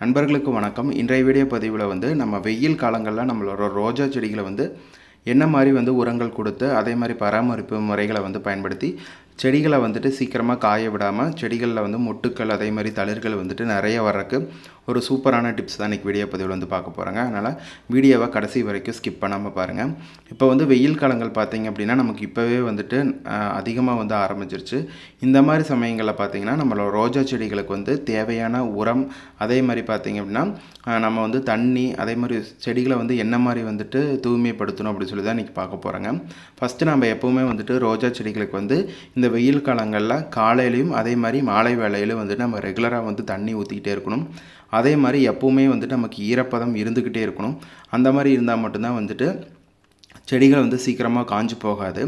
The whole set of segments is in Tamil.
நண்பர்களுக்கு வணக்கம். இன்றைய வீடியோ பதிவில் வந்து நம்ம வெயில் காலங்களில் நம்மளோட ரோஜா செடிகளை வந்து என்ன மாதிரி வந்து உரங்கள் கொடுத்து அதே மாதிரி பராமரிப்பு முறைகளை வந்து பயன்படுத்தி செடிகளை வந்துட்டு சீக்கிரமாக காய விடாமல் செடிகளில் வந்து மொட்டுக்கள் அதே மாதிரி தளிர்கள் வந்துட்டு நிறைய வர்றதுக்கு ஒரு சூப்பரான டிப்ஸ் தான் இன்றைக்கி வீடியோ பதிவில் வந்து பார்க்க போகிறாங்க அதனால் வீடியோவை கடைசி வரைக்கும் ஸ்கிப் பண்ணாமல் பாருங்கள் இப்போ வந்து வெயில் காலங்கள் பார்த்தீங்க அப்படின்னா நமக்கு இப்போவே வந்துட்டு அதிகமாக வந்து ஆரம்பிச்சிருச்சு. இந்த மாதிரி சமயங்களில் பார்த்தீங்கன்னா நம்மளோட ரோஜா செடிகளுக்கு வந்து தேவையான உரம் அதே மாதிரி பார்த்திங்க அப்படின்னா நம்ம வந்து தண்ணி அதே மாதிரி செடிகளை வந்து என்ன மாதிரி வந்துட்டு தூய்மைப்படுத்தணும் அப்படின்னு சொல்லி தான் இன்றைக்கி பார்க்க போகிறாங்க ஃபஸ்ட்டு நம்ம எப்போவுமே வந்துட்டு ரோஜா செடிகளுக்கு வந்து இந்த வெயில் காலங்களில் காலையிலையும் அதே மாதிரி மாலை வேலையிலும் வந்துட்டு நம்ம ரெகுலராக வந்து தண்ணி ஊற்றிக்கிட்டே இருக்கணும். அதே மாதிரி எப்போவுமே வந்துட்டு நமக்கு ஈரப்பதம் இருந்துக்கிட்டே இருக்கணும். அந்த மாதிரி இருந்தால் மட்டும்தான் வந்துட்டு செடிகள் வந்து சீக்கிரமாக காஞ்சு போகாது.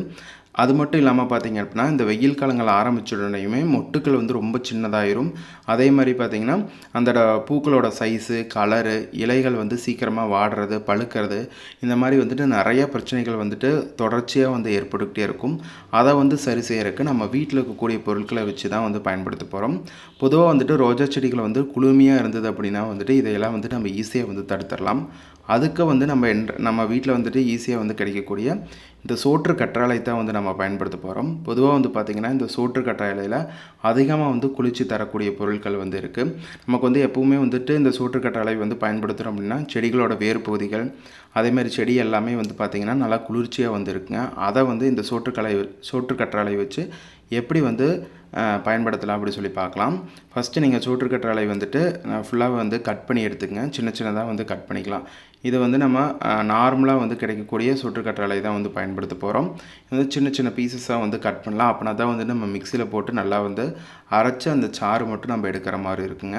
அது மட்டும் இல்லாமல் பார்த்தீங்க அப்படின்னா இந்த வெயில் காலங்கள் ஆரம்பிச்சுடனேயுமே மொட்டுக்கள் வந்து ரொம்ப சின்னதாயிரும். அதே மாதிரி பார்த்திங்கன்னா அந்த பூக்களோட சைஸு கலரு இலைகள் வந்து சீக்கிரமாக வாடுறது பழுக்கிறது இந்த மாதிரி வந்துட்டு நிறைய பிரச்சனைகள் வந்துட்டு தொடர்ச்சியாக வந்து ஏற்பட்டுக்கிட்டே இருக்கும். அதை வந்து சரி செய்யறதுக்கு நம்ம வீட்டில் இருக்கக்கூடிய பொருட்களை வச்சு தான் வந்து பயன்படுத்த போகிறோம் பொதுவாக வந்துட்டு ரோஜா செடிகள் வந்து குளுமையாக இருந்தது அப்படின்னா வந்துட்டு இதையெல்லாம் வந்துட்டு நம்ம ஈஸியாக வந்து தடுத்துடலாம். அதுக்கு வந்து நம்ம என் நம்ம வீட்டில் வந்துட்டு ஈஸியாக வந்து கிடைக்கக்கூடிய இந்த சோற்று கற்றாழை தான் வந்து நம்ம பயன்படுத்த போகிறோம் பொதுவாக வந்து பார்த்திங்கன்னா இந்த சோற்று கற்றாழையில் அதிகமாக வந்து குளிர்ச்சி தரக்கூடிய பொருட்கள் வந்து இருக்குது நமக்கு வந்து எப்பவுமே வந்துட்டு இந்த சோற்று கற்றாழை வந்து பயன்படுத்துகிறோம் அப்படின்னா செடிகளோட வேர் பகுதிகள் அதே செடி எல்லாமே வந்து பார்த்திங்கன்னா நல்லா குளிர்ச்சியாக வந்து இருக்குங்க. அதை வந்து இந்த சோற்றுக்கலை சோற்று கற்றாழை வச்சு எப்படி வந்து பயன்படுத்தலாம் அப்படி சொல்லி பார்க்கலாம். ஃபஸ்ட்டு நீங்கள் சோற்றுக்கற்றாழை வந்துட்டு ஃபுல்லாக வந்து கட் பண்ணி எடுத்துக்கங்க. சின்ன சின்னதாக வந்து கட் பண்ணிக்கலாம். இது வந்து நம்ம நார்மலாக வந்து கிடைக்கக்கூடிய சோற்றுக்கற்றாழை தான் வந்து பயன்படுத்த போகிறோம் இது வந்து சின்ன சின்ன பீசஸாக வந்து கட் பண்ணலாம். அப்படின்னா தான் வந்து நம்ம மிக்சியில் போட்டு நல்லா வந்து அரைச்சி அந்த சாறு மட்டும் நம்ம எடுக்கிற மாதிரி இருக்குங்க.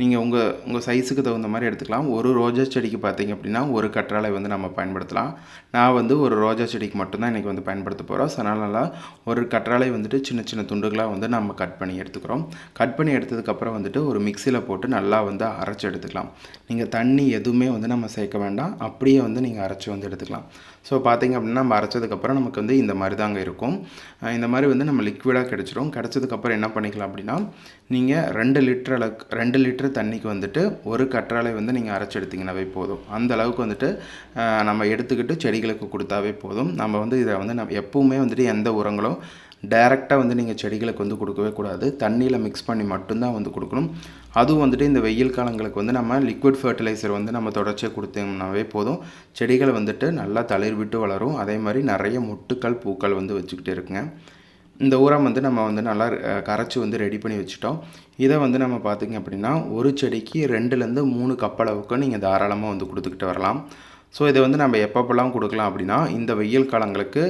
நீங்கள் உங்கள் உங்கள் சைஸுக்கு தகுந்த மாதிரி எடுத்துக்கலாம். ஒரு ரோஜா செடிக்கு பார்த்தீங்க அப்படின்னா ஒரு கற்றாழை வந்து நம்ம பயன்படுத்தலாம். நான் வந்து ஒரு ரோஜா செடிக்கு மட்டும்தான் இன்றைக்கி வந்து பயன்படுத்த போகிறோம் ஸோ அதனால் நல்லா ஒரு கற்றாழை வந்துட்டு சின்ன சின்ன துண்டுகளாக வந்து நம்ம கட் பண்ணி எடுத்துக்கிறோம். கட் பண்ணி எடுத்ததுக்கப்புறம் வந்துட்டு ஒரு மிக்சியில் போட்டு நல்லா வந்து அரைச்சி எடுத்துக்கலாம். நீங்கள் தண்ணி எதுவுமே வந்து நம்ம சேர்க்க வேண்டாம். அப்படியே வந்து நீங்கள் அரைச்சி வந்து எடுத்துக்கலாம். ஸோ பார்த்தீங்க அப்படின்னா நம்ம அரைச்சதுக்கப்புறம் நமக்கு வந்து இந்த மாதிரி தாங்க இருக்கும். இந்த மாதிரி வந்து நம்ம லிக்விடாக கிடச்சிரும். கிடச்சதுக்கப்புறம் என்ன பண்ணிக்கலாம் அப்படின்னா நீங்கள் ரெண்டு லிட்டர் அளவுக்கு ரெண்டு லிட்டர் தண்ணிக்கு வந்துட்டு ஒரு கற்றாழை வந்து நீங்கள் அரைச்சி எடுத்திங்கனாவே போதும். அந்த அளவுக்கு வந்துட்டு நம்ம எடுத்துக்கிட்டு செடிகளுக்கு கொடுத்தாவே போதும். நம்ம வந்து இதை வந்து நம்ம எப்பவுமே வந்துட்டு எந்த உரங்களும் டைரெக்டாக வந்து நீங்கள் செடிகளுக்கு வந்து கொடுக்கவே கூடாது. தண்ணியில் மிக்ஸ் பண்ணி மட்டும்தான் வந்து கொடுக்கணும். அதுவும் வந்துட்டு இந்த வெயில் காலங்களுக்கு வந்து நம்ம லிக்விட் ஃபர்டிலைசர் வந்து நம்ம தொடர்ச்சியாக கொடுத்தோம்னாவே போதும். செடிகள் வந்துட்டு நல்லா தளிர் விட்டு வளரும். அதே மாதிரி நிறைய மொட்டுக்கள் பூக்கள் வந்து வச்சுக்கிட்டே இருக்குங்க. இந்த உரம் வந்து நம்ம வந்து நல்லா கரைச்சி வந்து ரெடி பண்ணி வச்சுட்டோம். இதை வந்து நம்ம பார்த்திங்க அப்படின்னா ஒரு செடிக்கு ரெண்டுலேருந்து மூணு கப் அளவுக்கு நீங்கள் தாராளமாக வந்து கொடுத்துக்கிட்டு வரலாம். ஸோ இதை வந்து நம்ம எப்பப்பெல்லாம் கொடுக்கலாம் அப்படின்னா இந்த வெயில் காலங்களுக்கு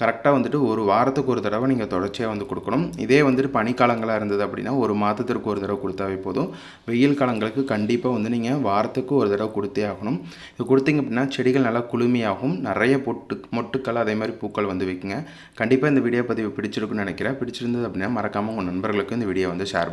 கரெக்டாக வந்துட்டு ஒரு வாரத்துக்கு ஒரு தடவை நீங்கள் தொடர்ச்சியாக வந்து கொடுக்கணும். இதே வந்துட்டு பனிக்காலங்களாக இருந்தது அப்படின்னா ஒரு மாதத்திற்கு ஒரு தடவை கொடுத்தாவே போதும். வெயில் காலங்களுக்கு கண்டிப்பாக வந்து நீங்கள் வாரத்துக்கு ஒரு தடவை கொடுத்தே ஆகணும். இது கொடுத்தீங்க அப்படின்னா செடிகள் நல்லா குளுமையாகும். நிறைய பொட்டு மொட்டுக்கள் அதே மாதிரி பூக்கள் வந்து வைக்குங்க. கண்டிப்பாக இந்த வீடியோ பதிவு பிடிச்சிருக்குன்னு நினைக்கிறேன். பிடிச்சிருந்தது அப்படின்னா மறக்காமல் உங்கள் நண்பர்களுக்கு இந்த வீடியோ வந்து ஷேர் பண்ணுங்கள்